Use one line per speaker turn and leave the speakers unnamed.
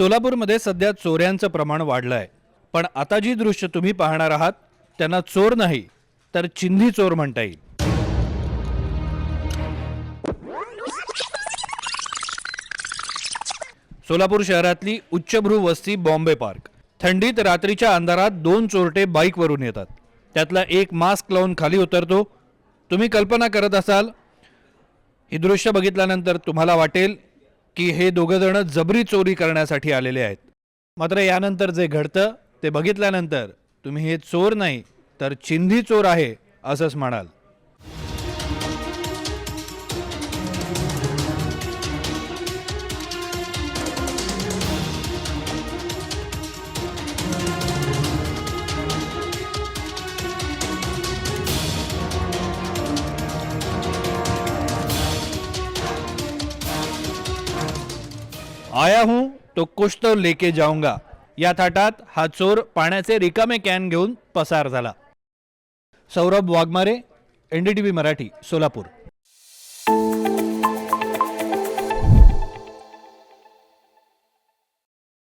सोलापूरमध्ये सध्या चोऱ्यांचं प्रमाण वाढलं आहे पण आता जी दृश्य तुम्ही पाहणार आहात त्यांना चोर नाही तर चिंधी चोर म्हणता येईल. सोलापूर शहरातली उच्चभ्रू वस्ती बॉम्बे पार्क. थंडीत रात्रीच्या अंधारात दोन चोरटे बाईकवरून येतात. त्यातला एक मास्क लावून खाली उतरतो. तुम्ही कल्पना करत असाल ही दृश्य बघितल्यानंतर तुम्हाला वाटेल की हे दोघं जण जबरी चोरी करण्यासाठी आलेले आहेत. मात्र यानंतर जे घडतं ते बघितल्यानंतर तुम्ही हे चोर नाही तर चिंधी चोर आहे असंच म्हणाल. आया हूं तो कुछ तो लेके जाऊंगा. या थाटात हा चोर पाण्याचे रिकामे कॅन घेऊन पसार झाला. सौरभ वाघमारे एनडीटीव्ही मराठी सोलापूर.